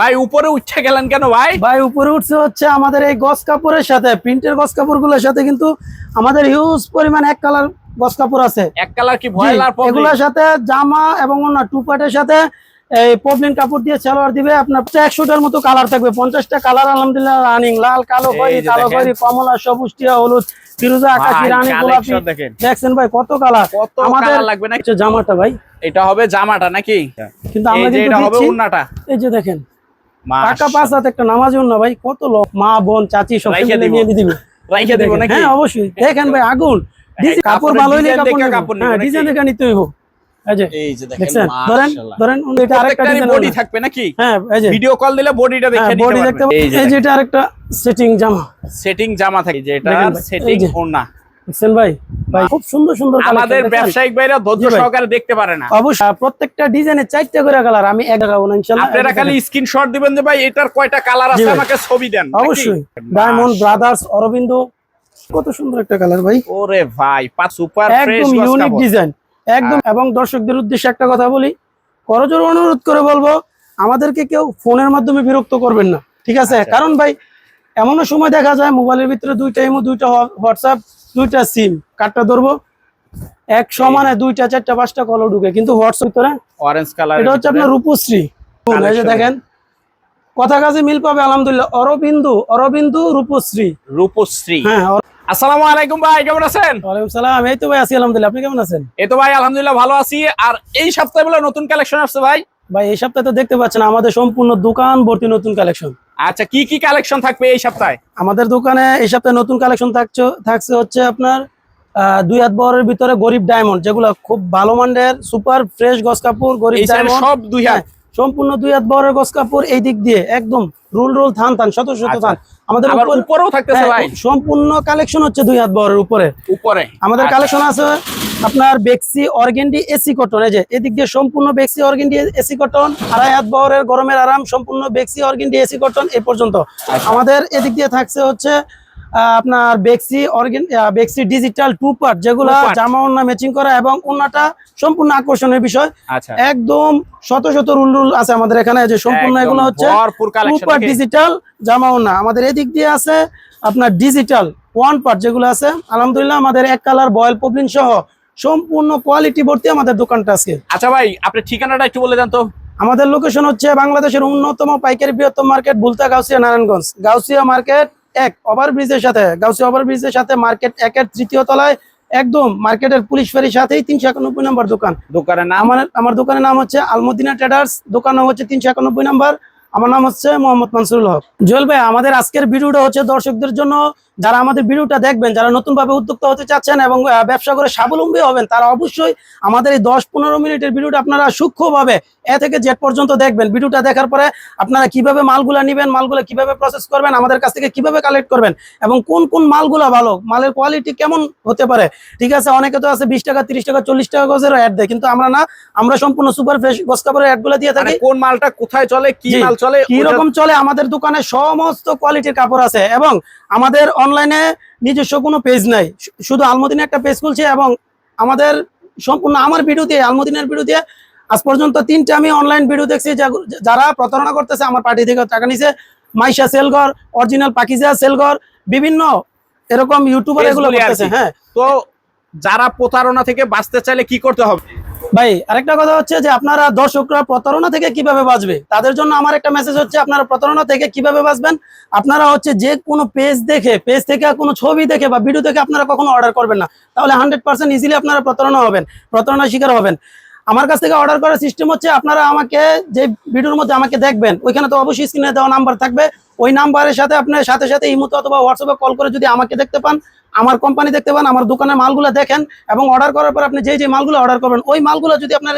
ভাই উপরে উঠছে গেলেন কেন ভাই? ভাই উপরে উঠছে হচ্ছে আমাদের এই গস কাপড়ের সাথে প্রিন্টের গস কাপড়গুলোর সাথে কিন্তু আমাদের হিউজ পরিমাণ এক কালার গস কাপড় আছে। এক কালার কি ভয়েলার এগুলোর সাথে জামা এবং অন্য টু পার্টের সাথে এই পবলিন কাপড় দিয়ে সালোয়ার দিবে। আপনার একশোটার মতো কালার থাকবে। পঞ্চাশটা কালার আলহামদুলিল্লাহ রানিং লাল কালো এই কালো দেখেন। কমলা সবুজ টিয়া হলুদ ফিরোজা আকাশি রানী গোলাপি। দেখেন। দেখছেন ভাই কত কালার কত আমাদের লাগবে না জামাটা ভাই। এটা হবে জামাটা নাকি? কিন্তু আমরা কিন্তু এটা হবে উন্নাটা এই যে দেখেন টাকা। পাঁচ হাত একটা নামাজ না ভাই কত লোক? মা বোন চাচি সব। নিয়ে দিবে। রাইখা দিব নাকি? হ্যাঁ অবশ্যই। দেখেন ভাই আগুন। কাপড় ভালো হইলে কাপড় হ্যাঁ ডিজাইন দেখে নিতে হইব। নাকি? হ্যাঁ ভিডিও কল দিলে বডিটা দেখে নিতে বডি দেখতে পারবেন। পাবেন। এই যে এই যে এটা আরেকটা সেটিং জামা। সেটিং জামা থাকে। যে এটা দেখেন ভাই, সেটিং ওড়না। দেখছেন ভাই ভাই খুব সুন্দর সুন্দর আমাদের ব্যবসায়িক ভাইরা ধৈর্য সহকারে দেখতে পারে না। অবশ্যই প্রত্যেকটা ডিজাইনে চারটা করে কালার আমি এক দেখাবো না ইনশাআল্লাহ আপনারা খালি স্ক্রিনশট দিবেন যে ভাই এটার কয়টা কালার আছে আমাকে ছবি দেন। অবশ্যই। ডায়মন্ড ব্রাদার্স অরবিন্দ কত সুন্দর একটা কালার ভাই। ওরে ভাই সুপার ফ্রেশ একদম ইউনিক ডিজাইন একদম। এবং দর্শকদের উদ্দেশ্যে একটা কথা বলি করজোর অনুরোধ করে বলব আমাদেরকে কেউ ফোনের মাধ্যমে বিরক্ত করবেন না ঠিক আছে? আচ্ছা। কারণ ভাই এমনও সময় দেখা যায় মোবাইলের ভিতরে দুইটা ইমো দুইটা হোয়াটসঅ্যাপ দুইটা সিম কার্ডটা ধরবো। এক সমানে দুইটা চারটা পাঁচটা কলও ঢুকে কিন্তু হোয়াটসঅ্যাপ ভিতরে অরেঞ্জ কালার এটা হচ্ছে আপনার রূপশ্রী। এই যে দেখেন কথা কাজে মিল পাবে আলহামদুলিল্লাহ। অরবিন্দু অরবিন্দু রূপশ্রী। রূপশ্রী। হ্যাঁ আসসালামু আলাইকুম ভাই কেমন আছেন? ওয়ালাইকুম সালাম। এই তো ভাই আছি আলহামদুলিল্লাহ। আপনি কেমন আছেন? এই তো ভাই আলহামদুলিল্লাহ ভালো আছি। আর এই সপ্তাহে বলে নতুন কালেকশন আসছে ভাই? ভাই এই সপ্তাহে তো দেখতে পাচ্ছেন আমাদের সম্পূর্ণ দোকান ভর্তি নতুন কালেকশন আচ্ছা কি কি কালেকশন থাকবে এই সপ্তাহে? আমাদের দোকানে এই সপ্তাহে নতুন কালেকশন থাকছে থাকছে হচ্ছে আপনার দুই হাত বরের ভিতরে গরিব ডায়মন্ড যেগুলো খুব ভালো মানের সুপার ফ্রেশ গস কাপড় গরিব ডায়মন্ড সব দুই হাত? সম্পূর্ণ দুই হাত বরের গস কাপড় এই দিক দিয়ে একদম রুল রুল থান থান শত শত আচ্ছা। থান। আমাদের উপর- উপরেও থাকতেছে হ্যাঁ, ভাই? সম্পূর্ণ কালেকশন হচ্ছে দুই হাত বরের উপরে। উপরে। আমাদের আচ্ছা। কালেকশন আছে আপনার বেক্সি অর্গেন্ডি এসি কটন এই যে এদিক দিয়ে সম্পূর্ণ বেক্সি অর্গেন্ডি এসি কটন আড়াই হাত বহরের গরমের আরাম সম্পূর্ণ বেক্সি অর্গেন্ডি এসি কটন এ পর্যন্ত। আচ্ছা। আমাদের এদিক দিয়ে থাকছে হচ্ছে আপনার বেক্সি অর্গেন বেক্সি ডিজিটাল টু পার্ট যেগুলো জামা ওন্না ম্যাচিং করা এবং ওন্নাটা সম্পূর্ণ আকর্ষণের বিষয়। আচ্ছা। একদম শত শত রুল রুল আছে আমাদের এখানে যে সম্পূর্ণ এগুলো হচ্ছে কালেকশন সুপার ডিজিটাল জামা ওন্না আমাদের এদিক দিয়ে আছে আপনার ডিজিটাল ওয়ান পার্ট যেগুলো আছে আলহামদুলিল্লাহ আমাদের এক কালার বয়েল পবলিন সহ সম্পূর্ণ কোয়ালিটি ভর্তি আমাদের দোকানটা আছে আচ্ছা ভাই আপনি ঠিকানাটা একটু বলে দেন তো। আমাদের লোকেশন হচ্ছে বাংলাদেশের অন্যতম পাইকারি বৃহত্তম মার্কেট বুলতা গাউসিয়া নারায়ণগঞ্জ। গাউসিয়া মার্কেট এক ওভার ওভারব্রিজের সাথে গাউসিয়া ওভারব্রিজের সাথে মার্কেট একের তৃতীয় তলায় একদম মার্কেটের পুলিশ ফেরির সাথেই তিনশো একানব্বই নম্বর দোকান। দোকানের নাম? আমার আমার দোকানের নাম হচ্ছে আলমদিনা ট্রেডার্স দোকান নাম হচ্ছে তিনশো একানব্বই নাম্বার। আমার নাম হচ্ছে মোহাম্মদ মানসুরুল হক। জুয়েল ভাই আমাদের আজকের ভিডিওটা হচ্ছে দর্শকদের জন্য যারা আমাদের ভিডিওটা দেখবেন যারা নতুন ভাবে উদ্যোক্তা হতে চাচ্ছেন এবং ব্যবসা করে স্বাবলম্বী হবেন তারা অবশ্যই আমাদের এই দশ পনেরো মিনিটের ভিডিওটা আপনারা সূক্ষ্মভাবে এ থেকে জেড পর্যন্ত দেখবেন। ভিডিওটা দেখার পরে আপনারা কীভাবে মালগুলা নেবেন মালগুলা কীভাবে প্রসেস করবেন আমাদের কাছ থেকে কীভাবে কালেক্ট করবেন এবং কোন কোন মালগুলা ভালো মালের কোয়ালিটি কেমন হতে পারে। ঠিক আছে অনেকে তো আছে বিশ টাকা তিরিশ টাকা চল্লিশ টাকা গজেরও অ্যাড দেয় কিন্তু আমরা না আমরা সম্পূর্ণ সুপার ফ্রেশ গোস কাপড়ের অ্যাডগুলো দিয়ে মানে থাকি কোন মালটা কোথায় চলে কি মাল চলে কি রকম চলে আমাদের দোকানে সমস্ত কোয়ালিটির কাপড় আছে এবং আমাদের অনলাইনে নিজস্ব কোনো পেজ নাই। শুধু আলমদিনে একটা পেজ খুলছে এবং আমাদের সম্পূর্ণ আমার ভিডিও দিয়ে আলমদিনের ভিডিও দিয়ে আজ পর্যন্ত তিনটে আমি অনলাইন ভিডিও দেখছি যারা প্রতারণা করতেছে আমার পার্টি থেকে টাকা নিছে। মাইশা সেলঘর অরিজিনাল পাকিজা সেলঘর বিভিন্ন এরকম ইউটিউবার এগুলো করতেছে হ্যাঁ। তো যারা প্রতারণা থেকে বাঁচতে চাইলে কি করতে হবে? ভাই, আরেকটা কথা হচ্ছে যে আপনারা দর্শকরা প্রতারণা থেকে কীভাবে বাঁচবে? তাদের জন্য আমার একটা মেসেজ হচ্ছে, আপনারা প্রতারণা থেকে কীভাবে বাঁচবেন? আপনারা হচ্ছে যে কোনো পেজ দেখে পেজ থেকে কোনো ছবি দেখে বা ভিডিও দেখে আপনারা কখনো অর্ডার করবেন না। তাহলে হান্ড্রেড পার্সেন্ট ইজিলি আপনারা প্রতারণা হবেন, প্রতারণার শিকার হবেন। আমার কাছ থেকে অর্ডার করার সিস্টেম হচ্ছে আপনারা আমাকে যে ভিডিওর মধ্যে আমাকে দেখবেন ওইখানে তো অবশ্যই স্ক্রিনে দেওয়া নাম্বার থাকবে। ওই নাম্বারের সাথে আপনার সাথে সাথে ইমুতে অথবা হোয়াটসঅ্যাপে কল করে যদি আমাকে দেখতে পান আমার কোম্পানি দেখতে পান আমার দোকানের মালগুলো দেখেন এবং অর্ডার করার পর আপনি যে যে মালগুলো অর্ডার করবেন ওই মালগুলো যদি আপনারা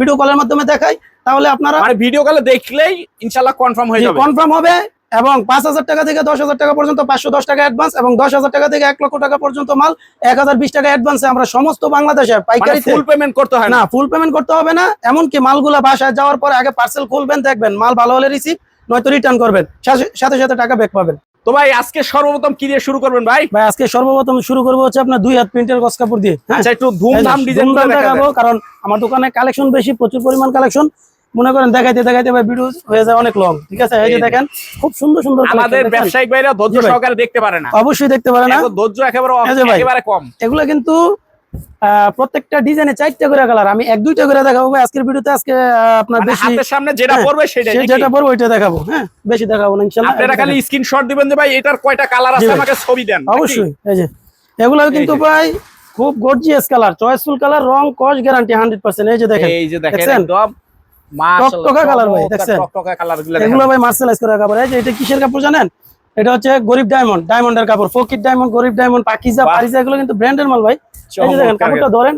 ভিডিও কলের মাধ্যমে দেখাই তাহলে আপনারা মানে ভিডিও কলে দেখলেই ইনশাল্লাহ কনফার্ম হয়ে যাবে। কনফার্ম হবে। এবং পাঁচ হাজার টাকা থেকে দশ হাজার টাকা পর্যন্ত পাঁচশো দশ টাকা অ্যাডভান্স এবং দশ হাজার টাকা থেকে এক লক্ষ টাকা পর্যন্ত মাল এক হাজার বিশ টাকা অ্যাডভান্সে আমরা সমস্ত বাংলাদেশে মানে পাইকারিতে ফুল পেমেন্ট করতে হয় না? ফুল পেমেন্ট করতে হবে না। এমনকি মালগুলা বাসায় যাওয়ার পরে আগে পার্সেল খুলবেন দেখবেন মাল ভালো হলে রিসিভ নয়তো রিটার্ন করবেন। সাথে- সাথে সাথে টাকা ব্যাক পাবেন। তো ভাই আজকে সর্বপ্রথম কি দিয়ে শুরু করবেন ভাই? ভাই আজকে সর্বপ্রথম শুরু করব হচ্ছে আপনার দুই হাত প্রিন্টের গস কাপড় দিয়ে হ্যাঁ? আচ্ছা একটু ধুমধাম ডিজাইন দেখাবো কারণ আমার দোকানে কালেকশন বেশি প্রচুর পরিমাণ কালেকশন মনে করেন দেখাইতে দেখাইতে ভাই ভিডিও হয়ে যায় অনেক লং ঠিক আছে? এই যে দেখেন খুব সুন্দর সুন্দর আমাদের? ব্যবসায়িক ভাইরা ধৈর্য সহকারে দেখতে পারে না। অবশ্যই দেখতে পারে না। ধৈর্য একেবারে। একেবারে কম। এগুলো কিন্তু প্রত্যেকটা ডিজাইনে চারটা করে কালার আমি এক দুইটা করে দেখাবো আজকের ভিডিওতে আজকে আপনার মানে বেশি হাতের সামনে যেটা হ্যাঁ, পড়বে সেটাই সে যেটা পড়বে ওইটা দেখাবো হ্যাঁ বেশি দেখাবো না ইনশাল্লাহ। আপনারা খালি স্ক্রিনশট দিবেন যে ভাই এটার কয়টা কালার আছে আমাকে ছবি দেন অবশ্যই এই যে। এগুলো কিন্তু। ভাই খুব গর্জিয়াস কালার চয়েসফুল কালার রং কস গ্যারান্টি হান্ড্রেড পার্সেন্ট এই যে দেখেন এই যে দেখেন একদম টকটকা colour ভাই, দেখছেন? টকটকা কালার এগুলো ভাই মার্সেলাইজ করা কাপড় এই যে এটা কিসের কাপড় জানেন? এটা হচ্ছে গরিব ডায়মন্ড ডায়মন্ডের কাপড় ফকির ডায়মন্ড গরিব ডায়মন্ড পাকিজা পারিজা এগুলো কিন্তু ব্র্যান্ডের মাল ভাই। এই যে দেখেন কাপড়টা ধরেন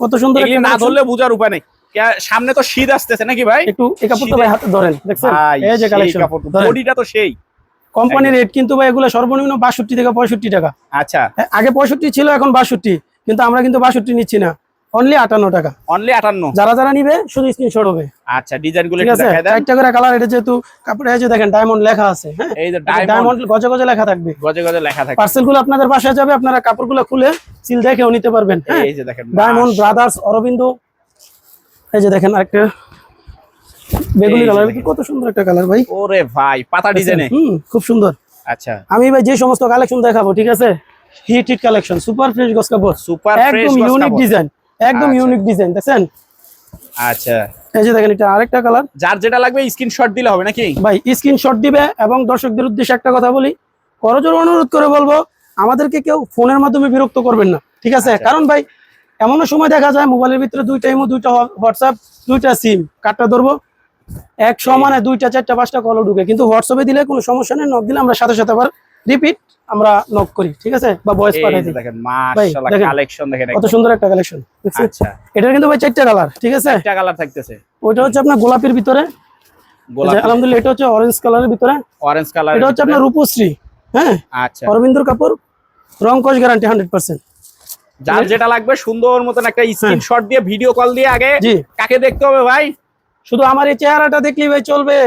কত সুন্দর না ধরলে বুঝার উপায় নেই। সামনে তো শীত আসতেছে নাকি ভাই? একটু এই কাপড়টা ভাই হাতে ধরেন দেখছেন? এই যে সেই কালেকশন বডিটা তো সেই। কোম্পানির রেট কিন্তু ভাই এগুলো সর্বনিম্ন বাষট্টি থেকে পঁয়ষট্টি টাকা। আচ্ছা। আগে পঁয়ষট্টি ছিল এখন বাষট্টি। কিন্তু আমরা কিন্তু বাষট্টি নিচ্ছি না। অনলি আটান্ন টাকা। অনলি 58 যারা যারা নিবে শুধু স্ক্রিনশট হবে। আচ্ছা ডিজাইনগুলো একটু দেখায় দেন। চারটা করে কালার এটা যেহেতু কাপড়ে এই যে দেখেন ডায়মন্ড লেখা আছে হ্যাঁ? এই যে ডায়মন্ড গজে গজে লেখা থাকবে। গজে গজে লেখা থাকে পার্সেলগুলো আপনাদের বাসায় যাবে আপনারা কাপড়গুলো খুলে সিল দেখেও নিতে পারবেন হ্যাঁ? এই যে দেখেন ডায়মন্ড ব্রাদার্স অরবিন্দ। এই যে দেখেন আরেকটা। বেগুনি কালার দেখেন। কত সুন্দর একটা কালার ভাই। ওরে ভাই পাতা ডিজাইনে হুম খুব সুন্দর। আচ্ছা। আমি ভাই যে সমস্ত কালেকশন দেখাবো ঠিক আছে? Hit hit collection super fresh গস কাপড় সুপার ফ্রেশ একদম ইউনিক ডিজাইন একদম আচ্ছা। ইউনিক ডিজাইন দেখছেন? আচ্ছা। এই যে দেখেন এটা আরেকটা কালার যার যেটা লাগবে স্ক্রিনশট দিলে হবে নাকি? ভাই স্ক্রিনশট দিবে এবং দর্শকদের উদ্দেশ্যে একটা কথা বলি। করজোর অনুরোধ করে বলব আমাদেরকে কেউ ফোনের মাধ্যমে বিরক্ত করবেন না ঠিক আছে? আচ্ছা। কারণ ভাই এমনও সময় দেখা যায় মোবাইলের ভিতরে দুইটা ইমো দুইটা হোয়াটসঅ্যাপ দুইটা সিম কার্ডটা ধরবো। এক সমানে দুইটা চারটা পাঁচটা কলও ঢুকে। কিন্তু হোয়াটসঅ্যাপে দিলে কোনো সমস্যা নেই নক দিলে আমরা সাথে সাথে আবার রিপিট আমরা নক করি ঠিক আছে? বা ভয়েস পাঠাই দিই। দেখেন মাশাআল্লাহ কালেকশন দেখেন কত সুন্দর একটা কালেকশন আচ্ছা। এটা কিন্তু ভাই চারটা কালার ঠিক আছে? একটা কালার থাকতেছে। ওইটা হচ্ছে আপনার গোলাপের ভিতরে। গোলাপ। আলহামদুলিল্লাহ এটা হচ্ছে অরেঞ্জ কালারের ভিতরে। অরেঞ্জ কালার এটা হচ্ছে আপনার রূপশ্রী হ্যাঁ? আচ্ছা। অরবিন্দুর কাপড় রং কস গ্যারান্টি হান্ড্রেড পার্সেন্ট যার যেটা লাগবে সুন্দর মতন একটা স্ক্রিনশট দিয়ে ভিডিও কল দিয়ে আগে কাকে দেখতে হবে ভাই? শুধু আমার এই চেহারাটা দেখলেই ভাই চলবে।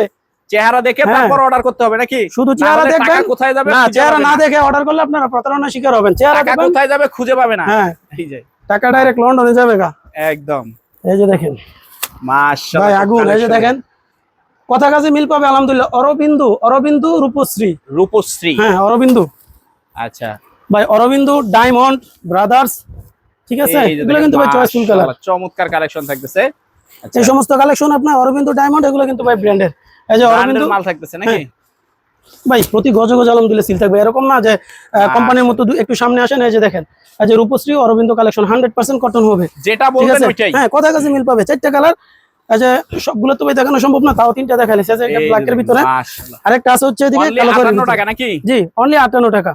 চেহারা দেখে হ্যাঁ। তারপর অর্ডার করতে হবে নাকি? শুধু চেহারা দেখবেন? কোথায় যাবে না চেহারা না দেখে অর্ডার করলে আপনারা প্রতারণা শিকার হবেন। চেহারা কোথায় যাবে খুঁজে পাবে না। হ্যাঁ। টাকা ডাইরেক্ট লন্ডনে যাবে গা। একদম। এই যে দেখেন। মাশাআল্লাহ ভাই আগুন। এই যে দেখেন। কথা কাজে মিল পাবে আলহামদুলিল্লাহ। অরবিন্দু অরবিন্দু রূপশ্রী। রূপশ্রী। হ্যাঁ অরবিন্দু। আচ্ছা। ভাই অরবিন্দু ডায়মন্ড ব্রাদার্স ঠিক আছে? এগুলো কিন্তু ভাই চয়েসফুল কালার চমৎকার কালেকশন থাকতেছে। আচ্ছা। এই সমস্ত কালেকশন আপনার অরবিন্দু ডায়মন্ড এগুলো কিন্তু ভাই ব্র্যান্ডের এই যে অরবিন্দু? মাল থাকতেছে নাকি? ভাই প্রতি গজ গজ আলহামদুলিল্লাহ সিল থাকবে। এরকম না যে কোম্পানির মতো একটু সামনে আসেন এই যে দেখেন এই যে Rupshri Arvind collection hundred percent cotton হবে। যেটা ঠিক বলবেন ওইটাই। হ্যাঁ কথা কাছে মিল পাবে। চারটা কালার সবগুলো তো ভাই দেখানো সম্ভব না তাও তিনটা যে ব্ল্যাকের ভিতরে। আরেকটা আছে হচ্ছে এদিকে কালো করের 58 ভিতরে। টাকা নাকি? জি অনলি আটান্ন টাকা।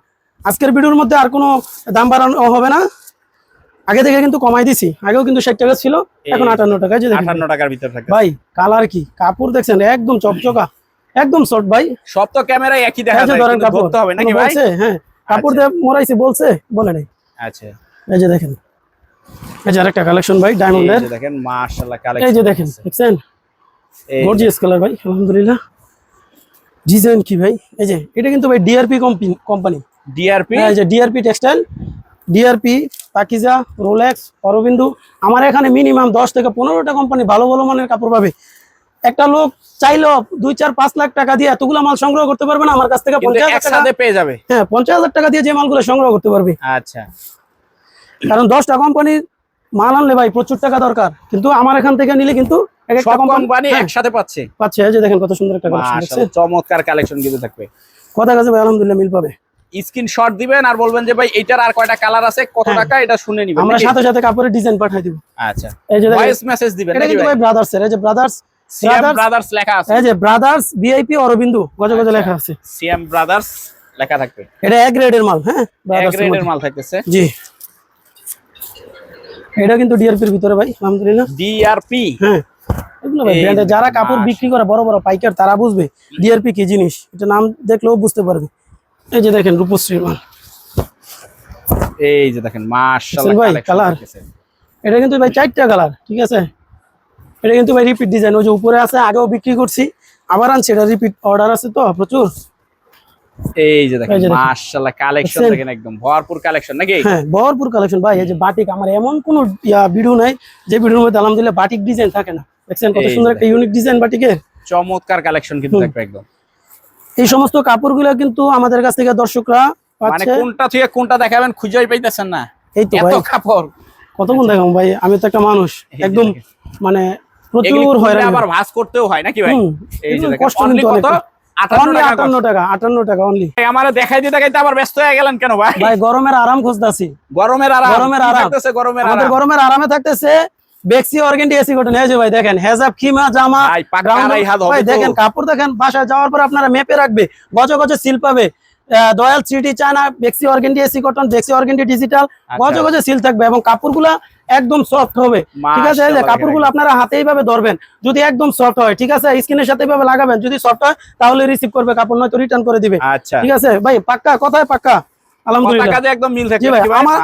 আজকের ভিডিওর মধ্যে আর কোনো দাম বাড়ানো হবে না। আগে থেকে কিন্তু কমাই দিছি। আগেও কিন্তু ষাট টাকা ছিল এখন আটান্ন টাকা এই যে দেখেন। 58 টাকার ভিতর থাকে ভাই কালার কি? কাপড় দেখছেন একদম চকচকা একদম শর্ট ভাই। সব তো ক্যামেরায় একই দেখা এই যে যায় ধরেন কাপড়। হবে নাকি ভাই? হ্যাঁ। কাপড় দিয়ে মোড়াইছে বলছে বলে নাই। আচ্ছা। এই যে দেখেন। এই যে আরেকটা কালেকশন ভাই এই ডায়মন্ডের যে দেখেন মাশাআল্লাহ কালেকশন এই যে দেখেন দেখছেন? এই গর্জিয়াস কালার ভাই আলহামদুলিল্লাহ। ডিজাইন কি ভাই? এই যে এটা কিন্তু ভাই ডিআরপি কোম্পানি ডিআরপি এই যে DRP textile DRP Pakiza Rolex Arvind আমার এখানে মিনিমাম দশ থেকে পনেরোটা কোম্পানি ভালো ভালো মানের কাপড় পাবে। একটা লোক চাইলেও দুই চার পাঁচ লাখ টাকা দিয়ে এতগুলো মাল সংগ্রহ করতে পারবে না আমার কাছ থেকে পঞ্চাশ হাজার পেয়ে যাবে। হ্যাঁ পঞ্চাশ হাজার টাকা দিয়ে যে মালগুলো সংগ্রহ করতে পারবে। আচ্ছা। কারণ দশটা কোম্পানির মাল আনলে ভাই প্রচুর টাকা দরকার। কিন্তু আমার এখান থেকে নিলে কিন্তু কোম্পানি কোম্পানি একসাথে পাচ্ছে। পাচ্ছে যে দেখেন কত সুন্দর একটা চমৎকার কালেকশন কিন্তু থাকবে। কথা কাছে ভাই আলহামদুলিল্লাহ মিল পাবে। স্ক্রিনশট দিবেন আর বলবেন যে ভাই এইটার আর কয়টা কালার আছে কত হ্যাঁ। টাকা এটা শুনে নিবেন। আমরা? সাথে সাথে কাপড়ের ডিজাইন পাঠিয়ে দিব। আচ্ছা। এই যে ভয়েস মেসেজ দিবেন এটা কিন্তু ভাই? ব্রাদার্স এর এই যে ব্রাদার্স সিএম ব্রাদার্স লেখা আছে। এই যে ব্রাদার্স ভিআইপি অরবিন্দু গজ গজে। লেখা আছে। সিএম ব্রাদার্স লেখা থাকবে। এটা এক গ্রেডের মাল হ্যাঁ? এর গ্রেডের মাল। থাকতেছে। জি। এটা কিন্তু ডিআরপির ভিতরে ভাই আলহামদুলিল্লাহ। ডিআরপি হ্যাঁ। যারা কাপড় বিক্রি করে বড় বড় পাইকার তারা বুঝবে ডিআরপি কি জিনিস। এটা নাম দেখলেও বুঝতে পারবে। এই যে দেখেন রূপশ্রী মাল। এই যে দেখেন মাশাআল্লাহ ভাই, কালেকশন এটা কিন্তু ভাই চারটা কালার ঠিক আছে? এটা কিন্তু ভাই রিপিট ডিজাইন ওই যে উপরে আছে আগেও বিক্রি করছি আবার আনছি এটা রিপিট অর্ডার আছে তো প্রচুর। এই যে দেখেন দেখেন। মাশাআল্লাহ কালেকশন দেখেন একদম ভরপুর কালেকশন নাকি? হ্যাঁ ভরপুর কালেকশন ভাই এই যে বাটিক আমার এমন কোনো ভিডিও নাই যে ভিডিওর মধ্যে আলহামদুলিল্লাহ বাটিক ডিজাইন থাকে না। দেখছেন কত সুন্দর একটা ইউনিক ডিজাইন বাটিকের চমৎকার কালেকশন কিন্তু। থাকবে একদম। এই সমস্ত কাপড়গুলো কিন্তু আমাদের কাছ থেকে দর্শকরা মানে কোনটা থেকে কোনটা দেখাবেন খুঁজেই পাইতেছেন না। এই তো এত কাপড়। কতক্ষণ দেখাম ভাই? আমি তো একটা মানুষ একদম মানে প্রচুর হয়রান। আবার ভাঁজ করতেও হয় নাকি ভাই? এই যে কষ্ট কিন্তু কত? অনেক। 58 টাকা আটান্ন টাকা আটান্ন টাকা অনলি আমার দেখাইতে দেখাইতে আবার ব্যস্ত হয়ে গেলেন কেন ভাই? ভাই গরমের আরাম খুঁজতেছি। গরমের আরাম। গরমের আরাম? গরমের আরামে থাকতেছে বেক্সি অর্গেন্ডি এসি কটন এই যে ভাই দেখেন হেজাব খিমা জামা ভাই। দেখেন কাপড় দেখেন বাসায় যাওয়ার পর আপনারা মেপে রাখবে গজে গজে সিল পাবে। দয়াল সিটি চায়না বেক্সি অর্গেন্ডি এসি কটন বেক্সি অর্গেন্ডি ডিজিটাল গজে গজে সিল থাকবে এবং কাপড়গুলা একদম সফট হবে। ঠিক আছে এই যে কাপড়গুলো আপনারা হাতে এইভাবে ধরবেন যদি একদম সফট হয় ঠিক আছে স্কিনের সাথে এইভাবে লাগাবেন যদি সফট হয় তাহলে রিসিভ করবে কাপড় নয়তো রিটার্ন করে দিবে। আচ্ছা। ঠিক আছে ভাই পাক্কা কথায় পাক্কা। আলহামদুলিল্লাহ। একদম মিল? আমার-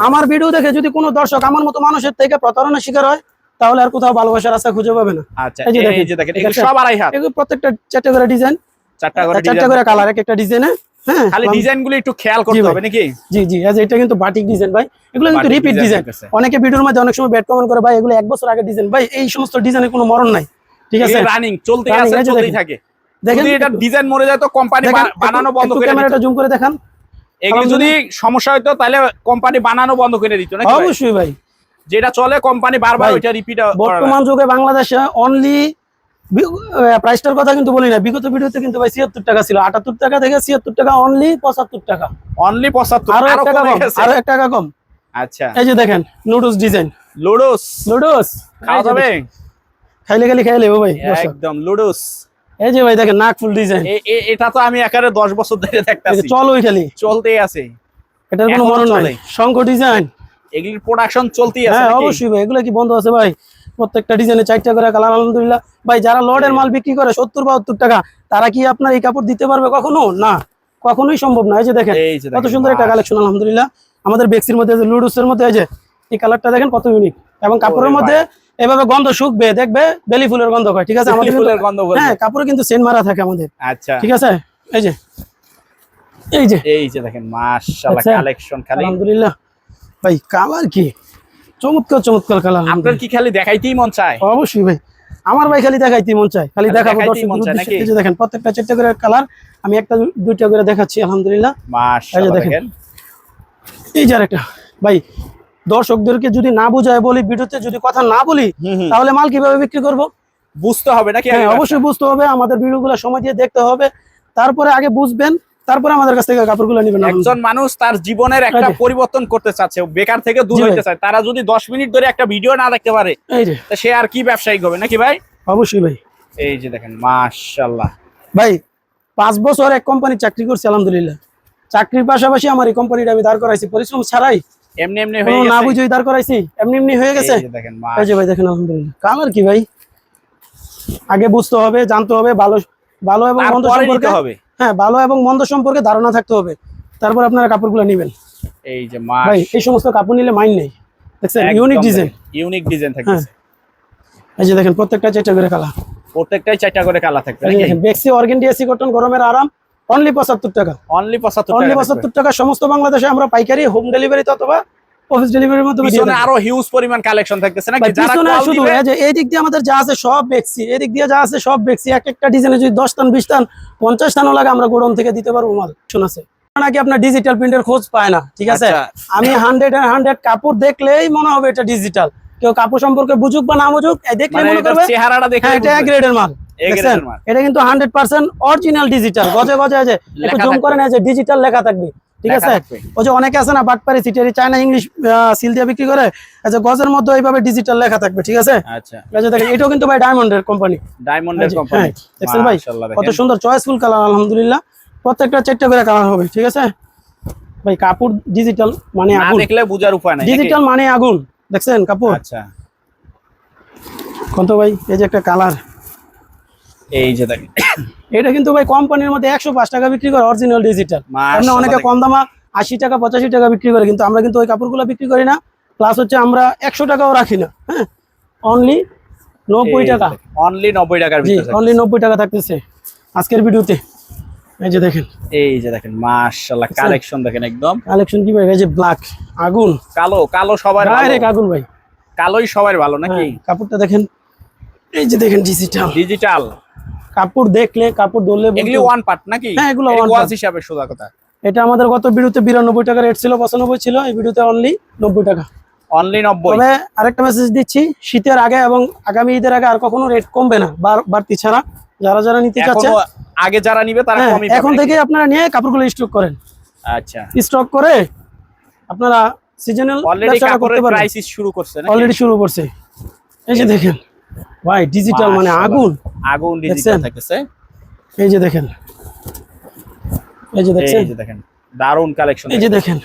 আমার ভিডিও দেখে যদি কোনো দর্শক আমার মতো মানুষের থেকে প্রতারণার শিকার হয় তাহলে আর কোথাও ভালোবাসার খুঁজে পাবে না। আচ্ছা এই যে দেখেন, যে দেখেন ঠিক এগুলো সব আড়াই হাত। এগুলো প্রত্যেকটা চারটে করে ডিজাইন। চারটা করে চারটা করে কালার এক একটা ডিজাইনে হ্যাঁ খালি ডিজাইন একটু খেয়াল করতে হবে নাকি? জি জি এই এটা কিন্তু বাটিক ডিজাইন ভাই। এগুলো কিন্তু রিপিট ডিজাইন অনেকে ভিডিওর মধ্যে অনেক সময় ব্যাড কমেন্ট করে ভাই এগুলো এক বছর আগে ডিজাইন। ভাই এই সমস্ত ডিজাইনের কোনো মরণ নাই। ঠিক আছে? রানিং চলতেই আছে চলতেই দেখেন। থাকে। দেখেন এটা ডিজাইন মরে যায় তো কোম্পানি বানানো বন্ধ করে ক্যামেরাটা জুম করে দেখান। এগুলি যদি সমস্যা হইতো তাহলে কোম্পানি বানানো বন্ধ করে দিত নাকি? অবশ্যই ভাই। যেটা চলে কোম্পানি বারবার ওইটা রিপিট বর্তমান যুগে বাংলাদেশে অনলি প্রাইসটার কথা কিন্তু বলি না। বিগত ভিডিওতে কিন্তু ভাই ছিয়াত্তর টাকা ছিল। আটাত্তর টাকা থেকে ছিয়াত্তর টাকা অনলি পঁচাত্তর টাকা। অনলি 75 আরও এক টাকা কম আরও এক টাকা কম। আচ্ছা। এই যে দেখেন নুডলস ডিজাইন লুডোস লুডোস খাওয়া যাবে? খাইলে খালি খাইলে ভাই একদম লুডোস এই যে ভাই দেখেন নাক ফুল ডিজাইন এটা তো আমি একারে 10 বছর ধরে দেখতাছি। চল খালি। চলতেই আছে। এটার কোনো মরণ নাই। শঙ্খ ডিজাইন এগুলির প্রোডাকশন চলতেই আছে হ্যাঁ অবশ্যই ভাই এগুলো কি বন্ধ আছে ভাই? প্রত্যেকটা ডিজাইনে চারটা করে কালার আলহামদুলিল্লাহ। ভাই যারা লর্ডের মাল বিক্রি করে সত্তর বাহাত্তর টাকা তারা কি আপনার এই কাপড় দিতে পারবে কখনো? না কখনোই সম্ভব না। এই যে দেখেন কত সুন্দর একটা কালেকশন আলহামদুলিল্লাহ। আমাদের বেক্সির মধ্যে লুডুসের মধ্যে এই যে এই কালারটা দেখেন কত ইউনিক এবং কাপড়ের মধ্যে এভাবে গন্ধ শুকবে দেখবে বেলি ফুলের গন্ধ হয় ঠিক আছে? আমাদের ফুলের গন্ধ। হ্যাঁ কাপড়ে কিন্তু সেন মারা থাকে আমাদের আচ্ছা। ঠিক আছে? এই যে এই যে। এই যে দেখেন মাশাআল্লাহ আচ্ছা। কালেকশন খালি। আলহামদুলিল্লাহ। ভাই কালার কি? চমৎকার চমৎকার কালার আপনার কি খালি দেখাইতেই মন চায়? অবশ্যই ভাই। আমার ভাই খালি দেখাইতে মন চায়। খালি দেখাবো দেখাইতেই দর্শক মন দেখেন প্রত্যেকটা চারটা করে কালার আমি একটা দুইটা করে দেখাচ্ছি আলহামদুলিল্লাহ। মাশাআল্লাহ দেখেন। দেখেন। এই যে আরেকটা। ভাই দর্শকদেরকে যদি না বুঝায় বলি ভিডিওতে যদি কথা না বলি। তাহলে মাল কীভাবে বিক্রি করব? বুঝতে হবে নাকি? হ্যাঁ অবশ্যই বুঝতে হবে আমাদের ভিডিওগুলো সময় দিয়ে দেখতে হবে। তারপরে আগে বুঝবেন তারপরে আমাদের কাছ থেকে কাপড়গুলো নেবেন। একজন মানুষ তার জীবনের একটা পরিবর্তন করতে চাচ্ছে বেকার থেকে দূর। হইতে চায় তারা যদি দশ মিনিট ধরে একটা ভিডিও না দেখতে পারে তা সে আর কি ব্যবসায়িক হবে নাকি ভাই? অবশ্যই ভাই। এই যে দেখেন মাশাআল্লাহ। ভাই পাঁচ বছর এক কোম্পানি চাকরি করছি আলহামদুলিল্লাহ। চাকরির পাশাপাশি আমার এই কোম্পানিটা আমি দাঁড় করাইছি পরিশ্রম ছাড়াই। এমনি এমনি হয়ে না গেছে। বুঝেই দাঁড় করাইছি। এমনি এমনি হয়ে গেছে? দেখেন এই যে ভাই দেখেন আলহামদুলিল্লাহ। কালার কি ভাই? আগে বুঝতে হবে জানতে হবে ভালো ভালো এবং মন্দ সম্পর্কে হবে। হ্যাঁ ভালো এবং মন্দ সম্পর্কে ধারণা থাকতে হবে। তারপর আপনারা কাপড়গুলো নেবেন। এই যে মাস ভাই এই সমস্ত কাপড় নিলে মাইন্ড নেই। দেখছেন ইউনিক ডিজাইন ইউনিক ডিজাইন থাকছে এই যে দেখেন প্রত্যেকটা চারটা করে কালার। প্রত্যেকটাই চারটা করে কালা থাকবে দেখেন বেক্সি অর্গেন্ডি এসি কটন গরমের আরাম। অনলি পঁচাত্তর টাকা। অনলি 75 অনলি পঁচাত্তর টাকা সমস্ত বাংলাদেশে আমরা পাইকারি হোম ডেলিভারিতে অথবা অফিস ডেলিভারির মাধ্যমে পিছনে আরও হিউজ পরিমাণ কালেকশন থাকতেছে নাকি? যারা কল শুধু এই দিক দিয়ে আমাদের যা আছে সব বেচছি এই দিক দিয়ে যা আছে সব বেচছি এক একটা ডিজাইনে যদি দশ টান টান টানও লাগে আমরা গোডাউন থেকে দিতে পারব মাল। শোনাছে নাকি আপনার ডিজিটাল প্রিন্টের খোঁজ পায় না ঠিক আছে? আচ্ছা। আমি হান্ড্রেড হান্ড্রেড কাপড় দেখলেই মনে হবে এটা ডিজিটাল কেউ কাপড় সম্পর্কে বুঝুক বা না বুঝুক দেখলে মানে মনে করবে চেহারাটা দেখে হ্যাঁ এটা গ্রেডের মাল। এটা কিন্তু হান্ড্রেড পার্সেন্ট অরিজিনাল ডিজিটাল গজে গজে আছে। একটু জুম থাকবে। করে না ডিজিটাল লেখা থাকবে। ঠিক আছে? ওই যে অনেকে আছে না বাটপারি সিটারি চায়না ইংলিশ সিল দিয়ে বিক্রি করে আচ্ছা গজের মধ্যে এইভাবে ডিজিটাল লেখা থাকবে ঠিক আছে? আচ্ছা। দেখেন এটাও কিন্তু ভাই ডায়মন্ডের কোম্পানি ডায়মন্ডের কোম্পানি দেখছেন ভাই? কত সুন্দর চয়েসফুল কালার আলহামদুলিল্লাহ। প্রত্যেকটা চারটে করে কালার হবে ঠিক আছে? ভাই কাপড় ডিজিটাল মানে আগুন। দেখলে বুঝার উপায় নাই ডিজিটাল মানে আগুন দেখছেন কাপড়? আচ্ছা। কত ভাই এই যে একটা কালার এই যে দেখেন। এটা কিন্তু ভাই কোম্পানির মধ্যে একশো পাঁচ টাকা বিক্রি করে অরিজিনাল ডিজিটাল মাশাআল্লাহ অনেকে। কম দামা আশি টাকা পঁচাশি টাকা বিক্রি করে কিন্তু আমরা কিন্তু ওই কাপড়গুলো বিক্রি করি না। প্লাস হচ্ছে আমরা একশো টাকাও রাখি না হ্যাঁ? অনলি নব্বই টাকা। অনলি 90 টাকার জি অনলি নব্বই টাকা থাকতেছে আজকের ভিডিওতে। এই যে দেখেন। এই যে দেখেন মাশাআল্লাহ কালেকশন দেখেন একদম। কালেকশন কি ভাই? এই যে ব্ল্যাক আগুন। কালো কালো সবার ভালো। ডাইরেক্ট আগুন ভাই। কালোই সবার ভালো নাকি? হ্যাঁ, কাপড়টা দেখেন। এই যে দেখেন ডিজিটাল ডিজিটাল কাপড় দেখলে কাপড় ধরলে এগুলি ওয়ান পার্ট নাকি? হ্যাঁ, এগুলো ওয়াজ part। হিসাবে সোজা কথা। এটা আমাদের গত ভিডিওতে বিরানব্বই টাকা রেট ছিল পঁচানব্বই ছিল এই ভিডিওতে অনলি নব্বই টাকা। অনলি নব্বই। তবে আরেকটা মেসেজ দিচ্ছি শীতের আগে এবং আগামী ঈদের আগে আর কখনো রেট কমবে না বাড়তি ছাড়া। যারা যারা নিতে চাচ্ছে আগে যারা নিবে তারা হ্যাঁ, কমই এখন? থেকে আপনারা নিয়ে কাপড়গুলো স্টক করেন। আচ্ছা। স্টক করে আপনারা সিজনাল অলরেডি কাপড়ের ক্রাইসিস শুরু করছে অলরেডি শুরু করছে। এই যে দেখেন। ভাই ডিজিটাল মানে আগুন। আগুন ডিজিটাল? থাকতেছে। এই যে দেখেন। এই যে দেখছেন? এই যে দেখেন দারুণ কালেকশন এই যে দেখেন।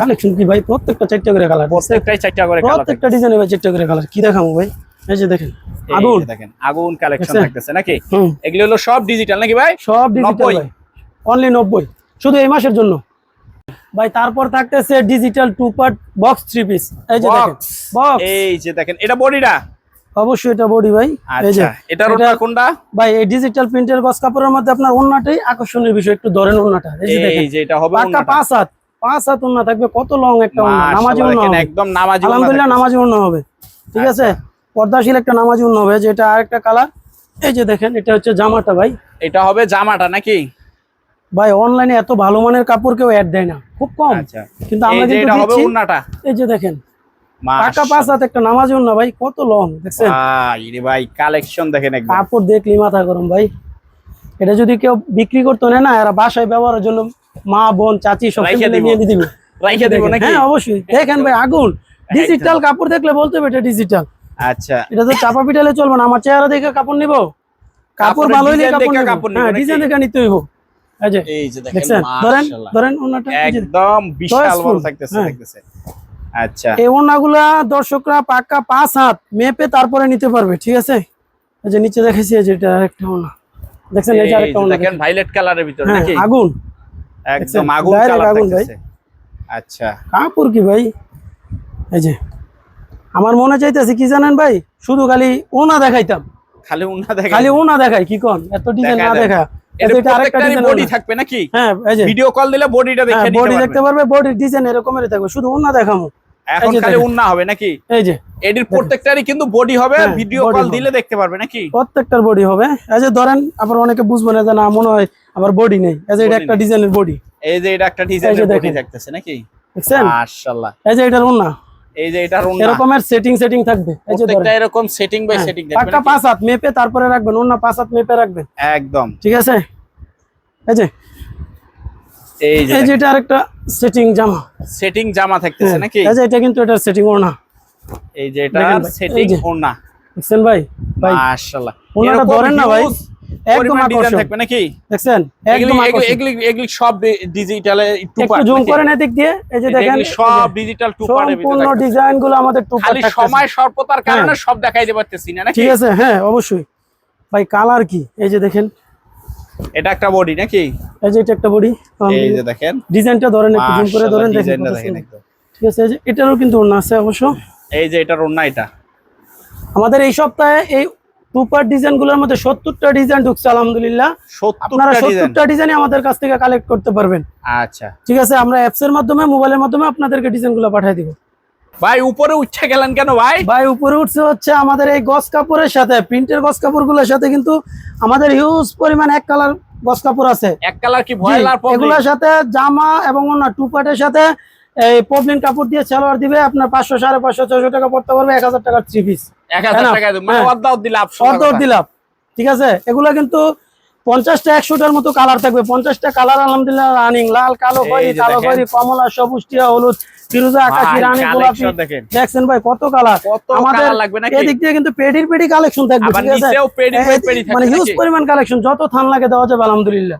কালেকশন কি ভাই? প্রত্যেকটা চারটা করে কালার প্রত্যেকটাই চারটা করে কালার প্রত্যেকটা ডিজাইনে ভাই চারটা করে কালার কি দেখাবো ভাই? এই যে দেখেন আগুন। দেখেন আগুন কালেকশন থাকতেছে নাকি? এগুলো হলো সব ডিজিটাল নাকি ভাই? সব ডিজিটাল ভাই। অনলি নব্বই। শুধু এই মাসের জন্য। ভাই তারপর থাকতেছে digital two part box three piece এই যে দেখেন। বক্স এই যে দেখেন এটা বডিটা? অবশ্যই এটা বডি ভাই। এই যে আচ্ছা এটার ওটা কোনটা? ভাই এই ডিজিটাল প্রিন্টের গস কাপড়ের মধ্যে আপনার ওন্নাটাই আকর্ষণীয় বিষয় একটু ধরেন ওন্নাটা এই যে দেখেন এই যে এটা হবে পাক্কা পাঁচ হাত পাঁচ হাত ওন্না থাকবে কত লং একটা ওন্না নামাজি ওন্না। একদম নামাজি আলহামদুলিল্লাহ নামাজি ওন্না হবে। ঠিক আছে? আচ্ছা। পর্দাশীল একটা নামাজি ওন্না হবে। যেটা আরেকটা কালার এই যে দেখেন এটা হচ্ছে জামাটা ভাই। এটা হবে জামাটা নাকি? ভাই অনলাইনে এত ভালো মানের কাপড় কেউ অ্যাড দেয় না। খুব কম। আচ্ছা। কিন্তু আমরা কিন্তু এই যে দেখেন মাশাআল্লাহ। পাঁচ হাত একটা নামাজি ওন্না ভাই কত লং দেখছেন? ভাই ভাই কালেকশন দেখেন একদম। কাপড় দেখলি মাথা গরম ভাই। এটা যদি কেউ বিক্রি করতো না না এরা বাসায় ব্যবহারের জন্য মা বোন চাচি সব। নিয়ে দিবে। রাইখা দিব নাকি? হ্যাঁ অবশ্যই। দেখেন ভাই আগুন। ডিজিটাল কাপড় দেখলে বলতে হবে এটা ডিজিটাল আচ্ছা। এটা তো চাপা পিটালে চলবে না আমার চেহারা দেখে কাপড় নিব? কাপড় ভালো হইলে কাপড় নিব। হ্যাঁ? ডিজাইন দেখে নিতে হইব। এই যে দেখেন ধরেন ধরেন ওনাটা একদম বিশাল বড় থাকতেছে। থাকতেছে। আচ্ছা। এই ওনাগুলা দর্শকরা পাক্কা পাঁচ হাত মেপে তারপরে নিতে পারবে ঠিক আছে? এই যে নিচে দেখেছি এই যে এটা আরেকটা ওনা এই যে আরেকটা ওনা দেখেন ভাইলেট কালারের ভিতর হ্যাঁ নাকি? আগুন। একদম আগুন কালার। থাকতেছে আচ্ছা। কাপড় কি ভাই? এই যে আমার মনে চাইতেছে কি জানেন ভাই? শুধু খালি ওনা দেখাইতাম। খালি উন্না দেখেন খালি ওনা দেখাই কি কোন? এত ডিজাইন না দেখা। আরেকটা বডি থাকবে নাকি? হ্যাঁ এই যে। ভিডিও কল দিলে বডিটা দেখে হ্যাঁ বডি দেখতে পারবে বডির ডিজাইন এরকমেরই থাকবে। শুধু ওনা দেখামু। এখন খালি উন্না হবে নাকি? এই যে। এডির প্রত্যেকটারই কিন্তু বডি হবে হ্যাঁ, ভিডিও কল দিলে দেখতে পারবে নাকি? প্রত্যেকটার বডি হবে। এই যে ধরেন আবার অনেকে বুঝবে না যে না মনে হয় আবার বডি নেই। এই যে এটা একটা ডিজাইনের বডি এই যে এটা একটা ডিজাইনের বডি দেখেন। থাকতেছে নাকি? দেখছেন? মাশাআল্লাহ। এই যে এটার ওনা এই যে এটার উন্না এরকমের সেটিং সেটিং থাকবে। এই যে প্রত্যেকটা এরকম সেটিং বাই হ্যাঁ, সেটিং পাক্কা পাঁচ হাত মেপে তারপরে রাখবেন ওনা পাঁচ হাত মেপে রাখবেন। একদম। ঠিক আছে? এই যে এই যে এই যে এটা আরেকটা সেটিং জামা। সেটিং জামা থাকতেছে হ্যাঁ, নাকি? যে এটা কিন্তু এটা সেটিং ওনা এই যে এটা সেটিং। ওন্না দেখছেন ভাই? মাশাআল্লাহ। এরকম ধরেন না ভাই, একদম ডিজাইন। থাকবে নাকি? দেখছেন? একদম এগুলি সব ডিজিটালে টু একটু জুম করেন এদিক দিয়ে। এই যে দেখেন সব ডিজিটাল টু পার্টের সম্পূর্ণ ডিজাইনগুলো আমাদের টু খালি সময় স্বল্পতার কারণে সব দেখাইতে পারতেছি না নাকি? ঠিক আছে হ্যাঁ অবশ্যই। ভাই কালার কি? এই যে দেখেন এটা একটা বডি নাকি? এই যে এটা একটা বডি এই যে দেখেন। ডিজাইনটা ধরেন একটু জুম করে ধরেন দেখেন ঠিক আছে এই যে এটারও কিন্তু ওড়না আছে অবশ্য। এই যে এটার ওন্না এটা। আমাদের এই সপ্তাহে এই টু পার্ট ডিজাইনগুলোর মধ্যে সত্তরটা ডিজাইন ঢুকছে আলহামদুলিল্লাহ। আপনারা 70টা ডিজাইন। সত্তরটা ডিজাইন আমাদের কাছ থেকে কালেক্ট করতে পারবেন। আচ্ছা। ঠিক আছে আমরা অ্যাপস এর মাধ্যমে মোবাইলের মাধ্যমে আপনাদেরকে ডিজাইনগুলো পাঠিয়ে দিব। ভাই উপরে উঠছে গেলেন কেন ভাই? ভাই উপরে উঠছে হচ্ছে আমাদের এই গস কাপড়ের সাথে প্রিন্টের গস কাপড়গুলোর সাথে কিন্তু আমাদের হিউজ পরিমাণ এক কালার গস কাপড় আছে। এক কালার কি এগুলোর সাথে জামা এবং অন্য টু পার্টের সাথে এই পবলিন কাপড় দিয়ে সালোয়ার দিবে আপনার পাঁচশো সাড়ে পাঁচশো ছয়শো টাকা পড়তে পারবে এক হাজার টাকার থ্রি পিস এক হাজার টাকা দেব, মানে হ্যাঁ। দিলাম ঠিক আছে? এগুলো কিন্তু পঞ্চাশটা একশোটার মতো কালার থাকবে। পঞ্চাশটা কালার আলহামদুলিল্লাহ রানিং লাল কালো এই কালো দেখেন। কমলা সবুজ টিয়া হলুদ ফিরোজা আকাশি রানী গোলাপি। দেখছেন ভাই কত কালার কত আমাদের এদিক দিয়ে কিন্তু পেডির পেডি কালেকশন থাকবে ঠিক আছে? মানে হিউজ পরিমাণ কালেকশন যত থান লাগে দেওয়া যাবে আলহামদুলিল্লাহ।